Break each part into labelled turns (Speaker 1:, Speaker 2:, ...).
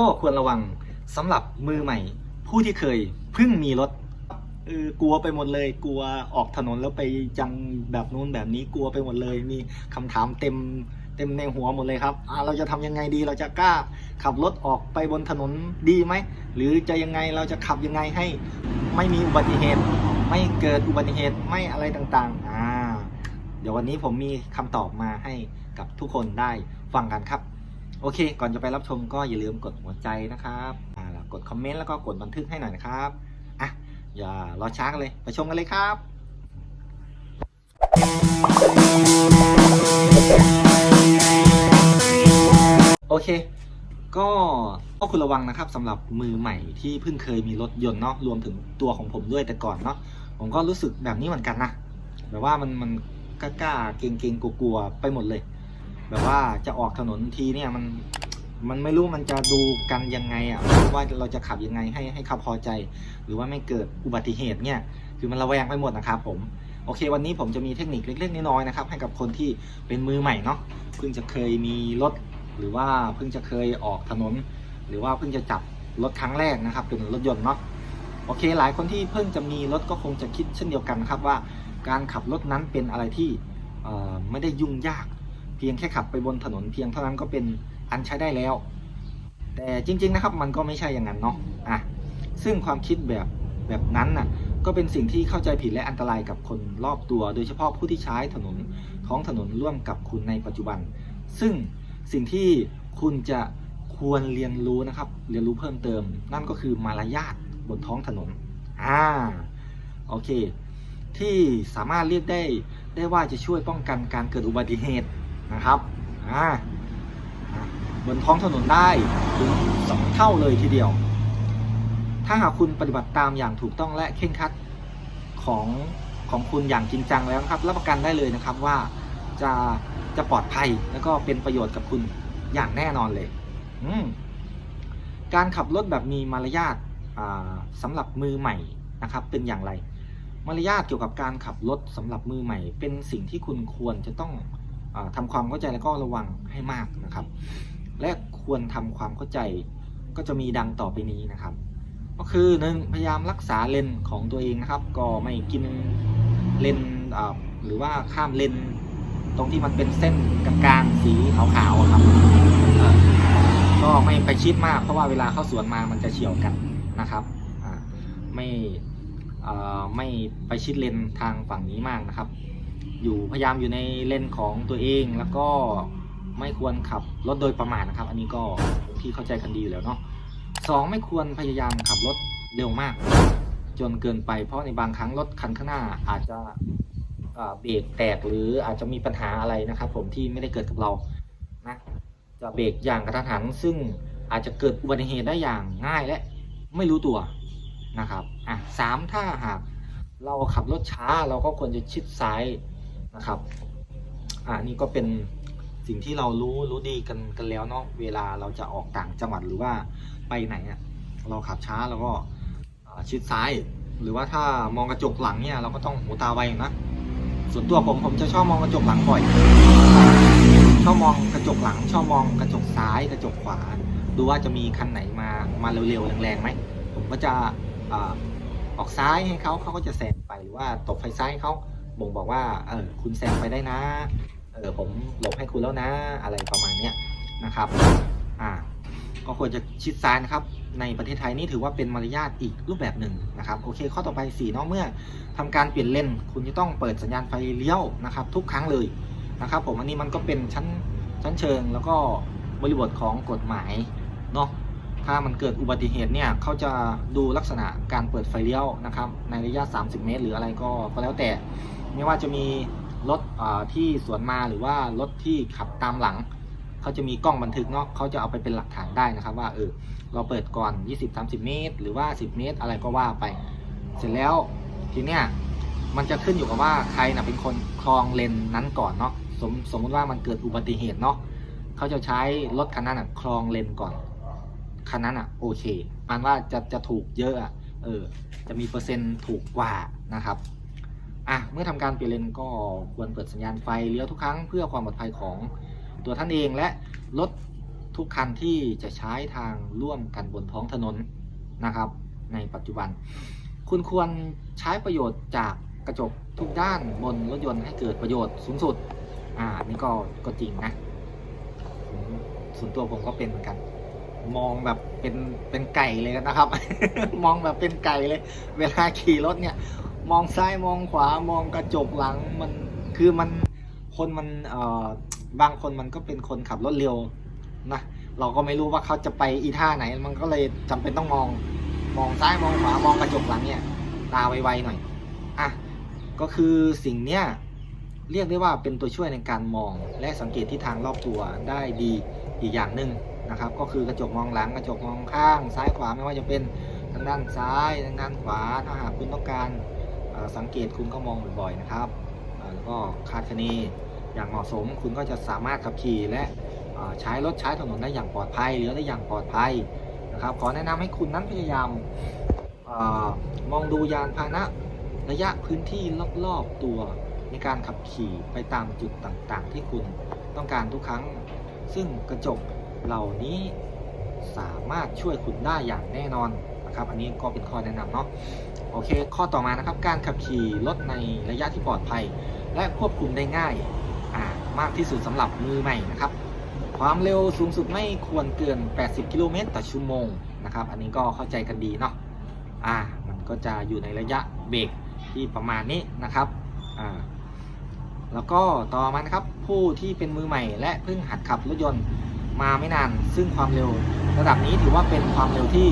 Speaker 1: ข้อควรระวังสำหรับมือใหม่ ผู้ที่เคยเพิ่งมีรถเออกลัวไปหมดเลย กลัวออกถนนแล้วไปจังแบบนู้นแบบนี้กลัวไปหมดเลย มีคำถามเต็มเต็มในหัวหมดเลยครับอ่าเราจะทำยังไงดีเราจะกล้าขับรถออกไปบนถนนดีไหมหรือจะยังไงเราจะขับยังไงให้ไม่มีอุบัติเหตุ ไม่เกิดอุบัติเหตุไม่อะไรต่างๆอ่าเดี๋ยววันนี้ผมมีคำตอบมาให้กับทุกคนได้ฟังกันครับ โอเค ก่อนจะไปรับชมก็อย่าลืมกดหัวใจนะครับอ่าแล้วกดคอมเมนต์แล้วก็กดบันทึกให้หน่อยนะครับอะอย่ารอช้ากันเลยไปชมกันเลยครับโอเค ก็ก็คุณระวังนะครับสำหรับมือใหม่ที่เพิ่งเคยมีรถยนต์เนาะรวมถึงตัวของผมด้วยแต่ก่อนเนาะผมก็รู้สึกแบบนี้เหมือนกันนะแบบว่ามันมันกล้าๆเกรงๆกลัวๆไปหมดเลย แบบว่าจะออกถนนทีเนี่ยมันมันไม่รู้มันจะดูกันยังไงอะไม่รู้ว่าเราจะขับยังไงให้ให้เขาพอใจ หรือว่าไม่เกิดอุบัติเหตุเนี่ยคือมันระแวงไปหมดนะครับผมโอเค วันนี้ผมจะมีเทคนิคเล็กๆน้อยๆนะครับให้กับคนที่เป็นมือใหม่เนาะเพิ่งจะเคยมีรถ หรือว่าเพิ่งจะเคยออกถนน หรือว่าเพิ่งจะจับรถครั้งแรกนะครับ เป็นรถยนต์เนาะโอเค หลายคนที่เพิ่งจะมีรถก็คงจะคิดเช่นเดียวกันครับว่า การขับรถนั้นเป็นอะไรที่ไม่ได้ยุ่งยาก เพียงแค่ขับไปบนถนนเพียงเท่านั้นก็เป็นอันใช้ได้แล้ว แต่จริง ๆนะครับมันก็ไม่ใช่อย่างนั้นเนาะอะซึ่งความคิดแบบแบบนั้นน่ะก็เป็นสิ่งที่เข้าใจผิดและอันตรายกับคนรอบตัว โดยเฉพาะผู้ที่ใช้ถนนท้องถนนร่วมกับคุณในปัจจุบัน ซึ่งสิ่งที่คุณจะควรเรียนรู้นะครับ เรียนรู้เพิ่มเติม นั่นก็คือมารยาทบนท้องถนนอ่าโอเค ที่สามารถเรียกได้ได้ว่าจะช่วยป้องกันการเกิดอุบัติเหตุ นะครับอ่าบนท้องถนนได้ถึงสองเท่าเลยทีเดียว ถ้าหากคุณปฏิบัติตามอย่างถูกต้องและเคร่งคัดของของคุณอย่างจริงจังแล้วครับ รับประกันได้เลยนะครับว่าจะจะปลอดภัยแล้วก็เป็นประโยชน์กับคุณอย่างแน่นอนเลย การขับรถแบบมีมารยาทสำหรับมือใหม่นะครับ เป็นอย่างไร มารยาทเกี่ยวกับการขับรถสำหรับมือใหม่ เป็นสิ่งที่คุณควรจะต้อง อาทำความเข้าใจและก็ระวังให้มากนะครับ และควรทำความเข้าใจก็จะมีดังต่อไปนี้นะครับ ก็คือหนึ่งพยายามรักษาเลนของตัวเองนะครับ ก็ไม่กินเลนหรือว่าข้ามเลนตรงที่มันเป็นเส้นกลางๆสีขาวๆอะครับ ก็ไม่ไปชิดมากเพราะว่าเวลาเข้าสวนมามันจะเฉียวกันนะครับไม่ไม่ไปชิดเลนทางฝั่งนี้มากนะครับ อยู่พยายามอยู่ในเลนของตัวเอง แล้วก็ไม่ควรขับรถโดยประมาทนะครับ อันนี้ก็ที่เข้าใจกันดีอยู่แล้วเนาะสองไม่ควรพยายามขับรถเร็วมาก จนเกินไป เพราะในบางครั้งรถคันข้างหน้าอาจจะเอ่อเบรกแตกหรืออาจจะมีปัญหาอะไรนะครับ ผมที่ไม่ได้เกิดกับเรานะจะเบรกอย่างกระทันหันซึ่งอาจจะเกิดอุบัติเหตุได้อย่างง่ายและไม่รู้ตัวนะครับอะสามถ้าหากเราขับรถช้าเราก็ควรจะชิดซ้าย นะครับอะนี่ก็เป็นสิ่งที่เรารู้รู้ดีกันกันแล้วเนาะเวลาเราจะออกต่างจังหวัดหรือว่าไปไหนอะเราขับช้าเราก็อ่าชิดซ้าย หรือว่าถ้ามองกระจกหลังเนี่ยเราก็ต้องหูตาไวนะส่วนตัวผมผมจะชอบมองกระจกหลังบ่อย ชอบมองกระจกหลัง ชอบมองกระจกซ้ายกระจกขวา ดูว่าจะมีคันไหนมามาเร็วๆแรงๆไหมผมก็จะอาออกซ้ายให้เขาเขาก็จะแซงไปหรือว่าตบไฟซ้ายให้เขา บ่งบอกว่าเออคุณแซงไปได้นะเออผมหลบให้คุณแล้วนะอะไรประมาณเนี้ยนะครับอ่าก็ควรจะชิดซ้ายนะครับ ในประเทศไทยนี่ถือว่าเป็นมารยาทอีกรูปแบบหนึ่งนะครับโอเค ข้อต่อไป4เนาะเมื่อทำการเปลี่ยนเลนคุณจะต้องเปิดสัญญาณไฟเลี้ยวนะครับ ทุกครั้งเลยนะครับ ผมอันนี้มันก็เป็นชั้นชั้นเชิงแล้วก็บริบทของกฎหมายเนาะถ้ามันเกิดอุบัติเหตุเนี่ยเขาจะดูลักษณะการเปิดไฟเลี้ยวนะครับ ในระยะ 30 เมตร หรืออะไรก็ก็แล้วแต่ ไม่ว่าจะมีรถที่สวนมาหรือว่ารถที่ขับตามหลังเขาจะมีกล้องบันทึกเนาะเขาจะเอาไปเป็นหลักฐานได้นะครับ ว่าเออเราเปิดก่อน 20-30 เมตร หรือว่า 10 เมตร อะไรก็ว่าไป เสร็จแล้วทีเนี้ยมันจะขึ้นอยู่กับว่าใครนะเป็นคนคลองเลนนั้นก่อนเนาะสมสมมติว่ามันเกิดอุบัติเหตุเนาะเขาจะใช้รถคันนั้นอะคลองเลนก่อนคันนั้นอะโอเคมันว่าจะจะถูกเยอะอะเออจะมีเปอร์เซ็นต์ถูกกว่านะครับ อะเมื่อทำการเปลี่ยนเลนก็ควรเปิดสัญญาณไฟเลี้ยวทุกครั้งเพื่อความปลอดภัยของตัวท่านเองและรถทุกคันที่จะใช้ทางร่วมกันบนท้องถนนนะครับ ในปัจจุบัน คุณควรใช้ประโยชน์จากกระจกทุกด้านบนรถยนต์ให้เกิดประโยชน์สูงสุด อ่านี่ก็ก็จริงนะส่วนตัวผมก็เป็นเหมือนกัน มองแบบเป็นเป็นไก่เลยนะครับ มองแบบเป็นไก่เลย เวลาขี่รถเนี่ย มองซ้ายมองขวามองกระจกหลังมันคือมันคนมันเอ่อบางคนมันก็เป็นคนขับรถเร็วนะเราก็ไม่รู้ว่าเขาจะไปอีท่าไหน มันก็เลยจำเป็นต้องมองมองซ้ายมองขวามองกระจกหลังเนี่ยตาไวๆหน่อยอะก็คือสิ่งเนี้ยเรียกได้ว่าเป็นตัวช่วยในการมอง และสังเกตที่ทางรอบตัวได้ดีอีกอย่างหนึ่งนะครับ ก็คือกระจกมองหลังกระจกมองข้าง ซ้ายขวาไม่ว่าจะเป็นทางด้านซ้ายทางด้านขวาถ้าหากคุณต้องการ สังเกตคุณก็มองบ่อยๆนะครับแล้วก็คาดคะเนอย่างเหมาะสม คุณก็จะสามารถขับขี่และใช้รถใช้ถนนได้อย่างปลอดภัยหรือได้อย่างปลอดภัยนะครับ ขอแนะนำให้คุณนั้นพยายามอมองดูยานพาหนะระยะพื้นที่รอบๆตัวในการขับขี่ไปตามจุดต่างๆ ที่คุณต้องการทุกครั้ง ซึ่งกระจกเหล่านี้สามารถช่วยคุณได้อย่างแน่นอน นะครับ อันนี้ก็เป็นข้อแนะนำเนาะโอเค ข้อต่อมานะครับ การขับขี่รถในระยะที่ปลอดภัย และควบคุมได้ง่ายอ่ามากที่สุดสำหรับมือใหม่นะครับ ความเร็วสูงสุดไม่ควรเกิน 80 กิโลเมตรต่อชั่วโมงนะครับ อันนี้ก็เข้าใจกันดีเนาะอ่ามันก็จะอยู่ในระยะเบรกที่ประมาณนี้นะครับอ่าแล้วก็ต่อมานะครับผู้ที่เป็นมือใหม่ และเพิ่งหัดขับรถยนต์มาไม่นาน ซึ่งความเร็วระดับนี้ถือว่าเป็นความเร็วที่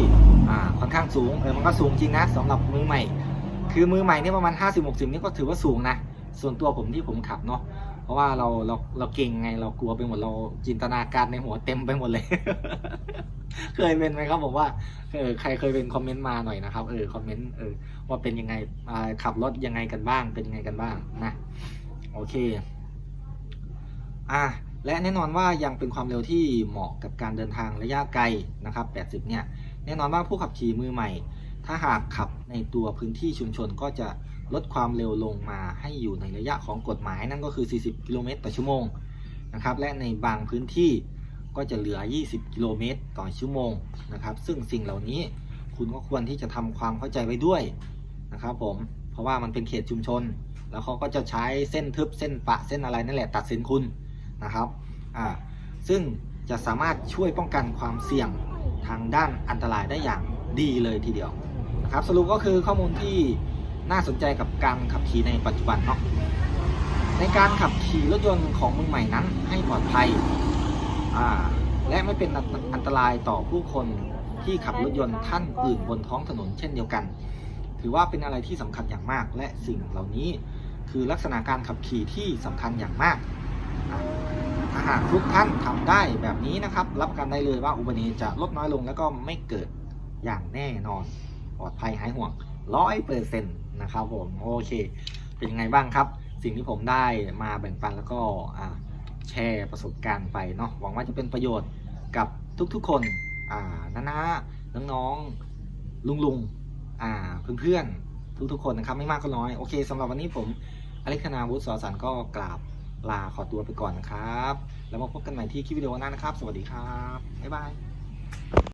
Speaker 1: อ่าค่อนข้างสูงเออมันก็สูงจริงนะสำหรับมือใหม่ คือมือใหม่นี่ประมาณ 50 60นี่ก็ถือว่าสูงนะส่วนตัวผมที่ผมขับเนาะเพราะว่าเราเราเราเก่งไงเรากลัวไปหมดเราจินตนาการในหัวเต็มไปหมดเลย เคยเป็นไหมครับผมว่าเออใครเคยเป็นคอมเมนต์มาหน่อยนะครับเออคอมเมนต์เออว่าเป็นยังไงขับรถยังไงกันบ้างเป็นยังไงกันบ้างนะโอเคอะและแน่นอนว่ายังเป็นความเร็วที่เหมาะกับการเดินทางระยะไกลนะครับ 80 เนี่ย แน่นอนว่าผู้ขับขี่มือใหม่ ถ้าหากขับในตัวพื้นที่ชุมชนก็จะลดความเร็วลงมาให้อยู่ในระยะของกฎหมายนั่นก็คือ 40 กิโลเมตรต่อชั่วโมงนะครับและในบางพื้นที่ก็จะเหลือ 20 กิโลเมตรต่อชั่วโมงนะครับซึ่งสิ่งเหล่านี้คุณก็ควรที่จะทำความเข้าใจไว้ด้วยนะครับผมเพราะว่ามันเป็นเขตชุมชน แล้วเขาก็จะใช้เส้นทึบเส้นปะเส้นอะไรนั่นแหละตัดสินคุณนะครับอ่าซึ่งจะสามารถช่วยป้องกันความเสี่ยง ทางด้านอันตรายได้อย่างดีเลยทีเดียวนะครับสรุปก็คือข้อมูลที่น่าสนใจกับการขับขี่ในปัจจุบันเนาะในการขับขี่รถยนต์ของมือใหม่นั้นให้ปลอดภัยและไม่เป็นอันตรายต่อผู้คนที่ขับรถยนต์ท่านอื่นบนท้องถนนเช่นเดียวกัน ถือว่าเป็นอะไรที่สำคัญอย่างมาก และสิ่งเหล่านี้คือลักษณะการขับขี่ที่สำคัญอย่างมาก ถ้าหากทุกท่านทำได้แบบนี้นะครับ รับกันได้เลยว่าอุบัติเหตุจะลดน้อยลงแล้วก็ไม่เกิดอย่างแน่นอนปลอดภัยหายห่วงร้อยเปอร์เซ็นต์นะครับผมโอเค เป็นยังไงบ้างครับ สิ่งที่ผมได้มาแบ่งปันแล้วก็แชร์ประสบการณ์ไปเนาะหวังว่าจะเป็นประโยชน์กับทุกๆคนอ่าน้าๆน้องๆลุงๆอ่าเพื่อนๆทุกๆคนนะครับไม่มากก็น้อย โอเคสำหรับวันนี้ผมอเล็กธนาวุฒิสอสันก็กราบ ลาขอตัวไปก่อนนะครับ แล้วมาพบกันใหม่ที่คลิปวิดีโอหน้านะครับ สวัสดีครับ บ๊ายบาย